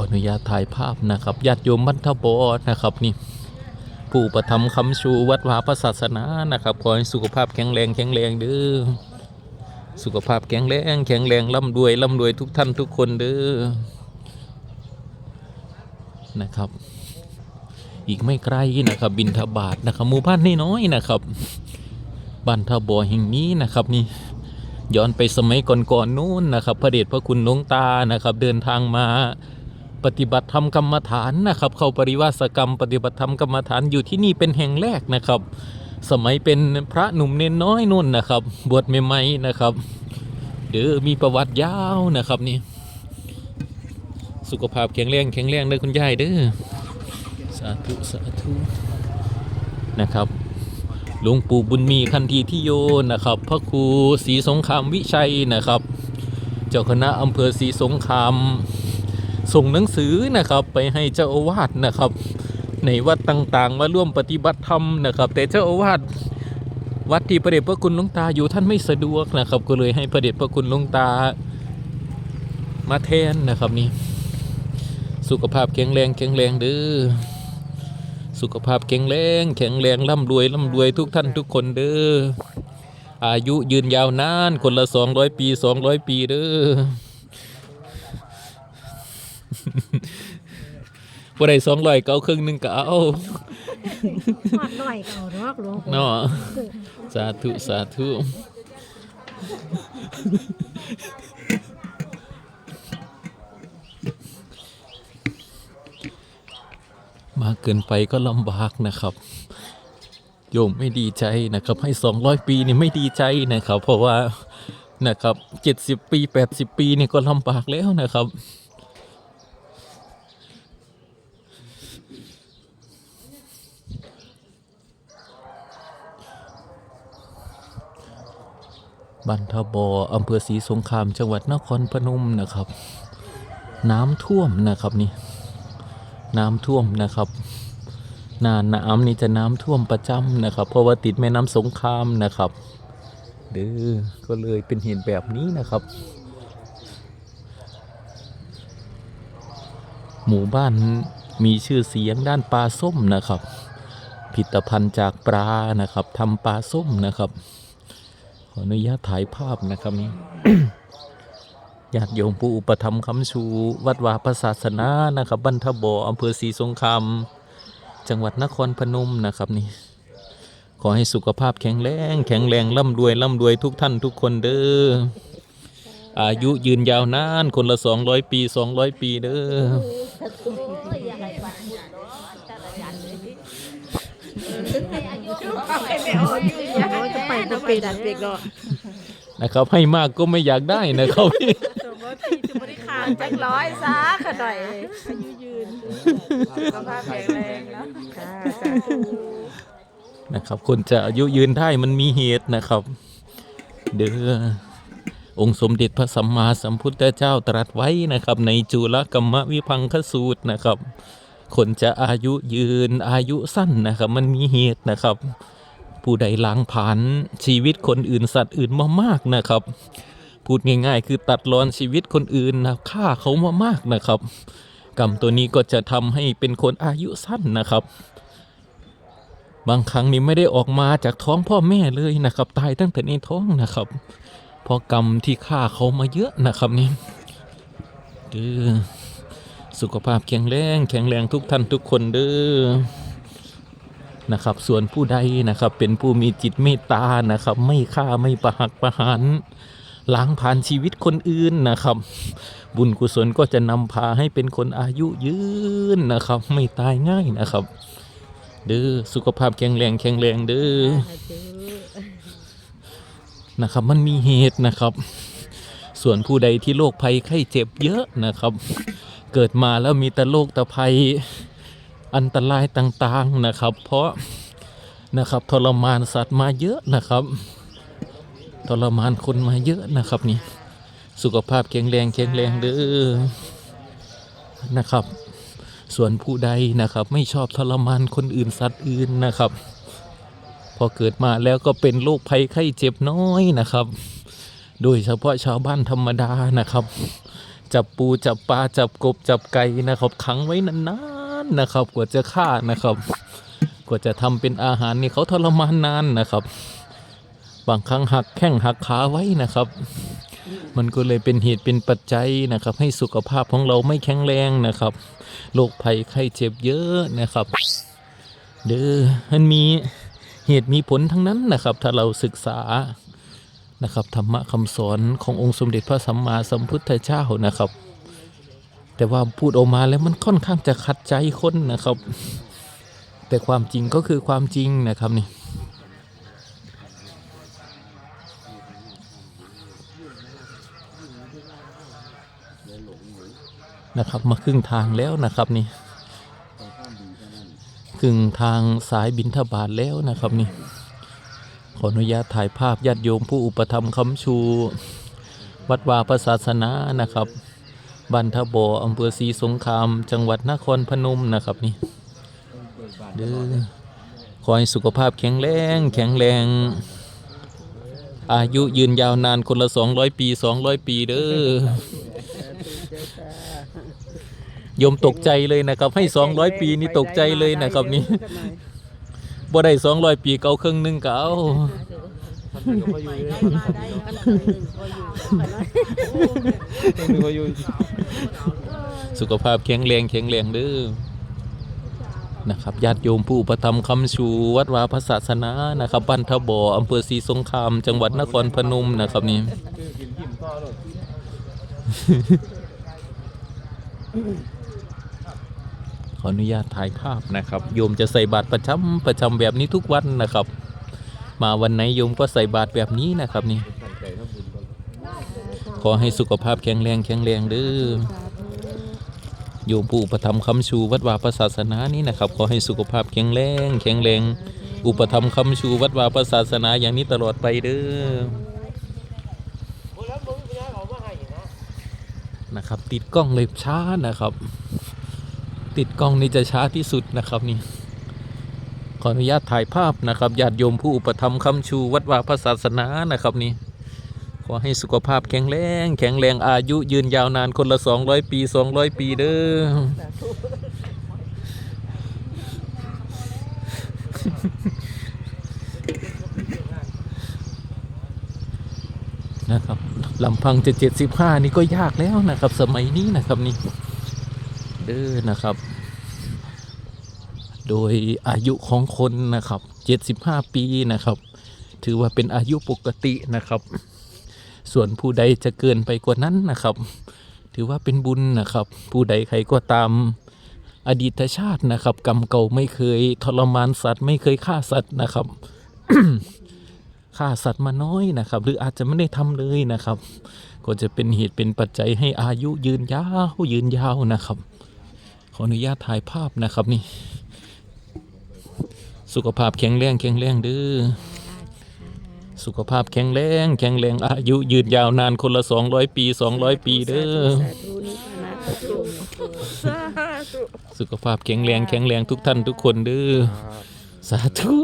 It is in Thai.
ออนุญาตถ่ายภาพนะครับญาติโยมบรรทบรนะครับนี่ผู้ประทำคำชูวัดวาพระศาสนานะครับขอให้สุขภาพแข็งแรงแข็งแรงเด้อสุขภาพแข็งแรงแข็งแรงร่ำรวยร่ำรวยทุกท่านทุกคนเด้อนะครับ อีกไม่ไกลนะครับ บินทบาทนะครับหมู่บ้านน้อยๆนะครับบ้านทบอแห่งนี้นะครับนี่ย้อนไปสมัยก่อนๆนู้นนะครับ พระเดชพระคุณหลวงตานะครับ เดินทางมา ปฏิบัติธรรมกรรมฐานนะครับ เข้าปริวาสกรรม ปฏิบัติธรรมกรรมฐานอยู่ที่นี่เป็นแห่งแรกนะครับ สมัยเป็นพระหนุ่มเนนน้อยนุ่นนะครับ บวชใหม่ๆนะครับเด้อมีประวัติยาวนะครับนี่ สุขภาพแข็งแรงแข็งแรงเด้อคุณยายเด้อสาธุสาธุนะครับหลวงปู่บุญมีคันธีที่โยนะครับ พระครูศรีสงครามวิชัยนะครับ เจ้าคณะอำเภอศรีสงคราม ส่งหนังสือนะครับไปให้เจ้าอาวาสนะครับ ในวัดต่างๆ มาร่วมปฏิบัติธรรมนะครับ แต่เจ้าอาวาสวัดที่พระเดชพระคุณหลวงตาอยู่ท่านไม่สะดวกนะครับ ก็เลยให้พระเดชพระคุณหลวงตามาแทนนะครับนี่สุขภาพแข็งแรงแข็งแรงเด้อสุขภาพแข็งแรงแข็งแรงร่ำรวยร่ำรวยทุกท่านทุกคนเด้ออายุยืนยาวนานคนละสองร้อยปีสองร้อยปีเด้อ บ่ได้สองร้อยเก้าครึ่งหนึงก็เอาหอดหน่อยก็เอาดอกหลวงปู่เนาะสาธุสาธุมากเกินไปก็ลำบากนะครับ โยมไม่ดีใจนะครับ ให้ 200 ปีนี่ไม่ดีใจนะครับ เพราะว่านะครับ 70 ปี 80 ปีนี่ก็ลำบากแล้วนะครับ บันทบออำเภอศรีสงครามจังหวัดนครพนมนะครับ น้ำท่วมนะครับนี่น้ำท่วมนะครับหนาน้ำนี่จะน้ำท่วมประจำนะครับ เพราะว่าติดแม่น้ำสงครามนะครับเด้อก็เลยเป็นเหตุแบบนี้นะครับ หมู่บ้านมีชื่อเสียงด้านปลาส้มนะครับ ผลิตภัณฑ์จากปลานะครับทำปลาส้มนะครับ ออนุญาตถ่ายภาพนะครับนี่ญาติโยมผู้อุปถัมคำชูวัดวาพระศาสนานะครับบันทบออำเภอศรีสงครามจังหวัดนครพนมนะครับนี่ขอให้สุขภาพแข็งแรงแข็งแรงร่ำรวยร่ำรวยทุกท่านทุกคนเด้ออายุยืนยาวนานคนละ200ปี200ปีเด้อ จะไปบ่เป็นดันเป็กดอกนะครับให้มากก็ไม่อยากได้นะครับขาดจักร้อยซะขะหน่อยอายุยืนสุขภาพแข็งแรงเนาะค่ะสาธุนะครับคนจะอายุยืนได้มันมีเหตุนะครับ เด้อองค์สมเด็จพระสัมมาสัมพุทธเจ้าตรัสไว้นะครับ ในจุลกัมมวิพังคสูตรนะครับ คนจะอายุยืนอายุสั้นนะครับมันมีเหตุนะครับ ผู้ใดล้างผ่านชีวิตคนอื่นสัตว์อื่นมามากนะครับ พูดง่ายๆ คือตัดรอนชีวิตคนอื่นนะฆ่าเขามามากนะครับ กรรมตัวนี้ก็จะทำให้เป็นคนอายุสั้นนะครับ บางครั้งนี่ไม่ได้ออกมาจากท้องพ่อแม่เลยนะครับ ตายตั้งแต่ในท้องนะครับเพราะกรรมที่ฆ่าเขามาเยอะนะครับนี่เด้อ สุขภาพแข็งแรง แข็งแรงทุกท่านทุกคนเด้อนะครับ ส่วนผู้ใดนะครับ เป็นผู้มีจิตเมตตานะครับ ไม่ฆ่าไม่ประหักประหารล้างผ่านชีวิตคนอื่นนะครับ บุญกุศลก็จะนำพาให้เป็นคนอายุยืนนะครับ ไม่ตายง่ายนะครับ เด้อสุขภาพแข็งแรงแข็งแรงเด้อนะครับ มันมีเหตุนะครับ ส่วนผู้ใดที่โรคภัยไข้เจ็บเยอะนะครับ เกิดมาแล้วมีแต่โรคตะภัยอันตรายต่างๆนะครับ เพราะนะครับทรมานสัตว์มาเยอะนะครับ ทรมานคนมาเยอะนะครับนี่สุขภาพแข็งแรงแข็งแรงเด้อนะครับ ส่วนผู้ใดนะครับไม่ชอบทรมานคนอื่นสัตว์อื่นนะครับ พอเกิดมาแล้วก็เป็นโรคภัยไข้เจ็บน้อยนะครับ โดยเฉพาะชาวบ้านธรรมดานะครับ จับปูจับปลาจับกบจับไก่นะครับขังไว้นานๆนะครับ กว่าจะฆ่านะครับ กว่าจะทำเป็นอาหารนี่เขาทรมานนานนะครับ บางครั้งหักแข้งหักขาไว้นะครับ มันก็เลยเป็นเหตุเป็นปัจจัยนะครับ ให้สุขภาพของเราไม่แข็งแรงนะครับโรคภัยไข้เจ็บเยอะนะครับ เด้อมันมีเหตุมีผลทั้งนั้นนะครับ ถ้าเราศึกษา นะครับธรรมะคำสอนขององค์สมเด็จพระสัมมาสัมพุทธเจ้านะครับ แต่ว่าพูดออกมาแล้วมันค่อนข้างจะขัดใจคนนะครับ แต่ความจริงก็คือความจริงนะครับนี่นะครับมาครึ่งทางแล้วนะครับนี่ครึ่งทางสายบินทบาทแล้วนะครับนี่ ขออนุญาตถ่ายภาพญาติโยมผู้อุปถัมคำชู วัดวาระศาสนานะครับบันทบออำเภอศรีสงคราม จังหวัดนครพนมนะครับนี่เด้อขอให้สุขภาพแข็งแรง แข็งแรง อายุยืนยาวนานคนละ200ปี200ปีเด้อโยมตกใจเลยนะครับ ให้200ปีนี่ตกใจเลยนะครับนี่ บ่ได้200ปีเก่าครึ่งหนึงก็เอาสุขภาพแข็งแรงแข็งแรงเด้อนะครับญาติโยมผู้ประทับคำชูวัดวาพระศาสนานะครับบ้านทบออำเภอศรีสงคราม จังหวัดนครพนมนะครับนี่ขออ อนุญาตถ่ายภาพนะครับ โยมจะใส่บาตรประจำประจำแบบนี้ทุกวันนะครับ มาวันไหนโยมก็ใส่บาตรแบบนี้นะครับนี่ ขอให้สุขภาพแข็งแรงแข็งแรงเด้อโยมผู้อุประทับคำชูวัดวาประศาสนานี้นะครับ ขอให้สุขภาพแข็งแรงแข็งแรง อุปถัมคำชูวัดวาประศาสนาอย่างนี้ตลอดไปเด้อนะครับ ติดกล้องเลยช้านะครับ ติดกล้องนี่จะช้าที่สุดนะครับนี่ขออนุญาตถ่ายภาพนะครับญาติโยมผู้อุปถัมคำชูวัดวาพระศาสนานะครับนี่ขอให้สุขภาพแข็งแรง แข็งแรงอายุยืนยาวนานคนละ 200 ปี 200 ปีเด้อนะครับลำพังจะ 75 นี่ก็ยากแล้วนะครับ สมัยนี้นะครับนี่ เด้อนะครับ โดยอายุของคนนะครับ 75 ปีนะครับ ถือว่าเป็นอายุปกตินะครับ ส่วนผู้ใดจะเกินไปกว่านั้นนะครับ ถือว่าเป็นบุญนะครับ ผู้ใดใครก็ตามอดีตชาตินะครับ กรรมเก่าไม่เคยทรมานสัตว์ ไม่เคยฆ่าสัตว์นะครับฆ่าสัตว์มาน้อยนะครับ หรืออาจจะไม่ได้ทำเลยนะครับ ก็จะเป็นเหตุเป็นปัจจัยให้อายุยืนยาวยืนยาวนะครับ ออนุญาตถ่ายภาพนะครับนี่ สุขภาพแข็งแรงแข็งแรงเด้อสุขภาพแข็งแรงแข็งแรงอายุยืนยาวนานคนละ 200 ปี 200 ปีเด้อสุขภาพแข็งแรงแข็งแรงทุกท่านทุกคนเด้อสาธุ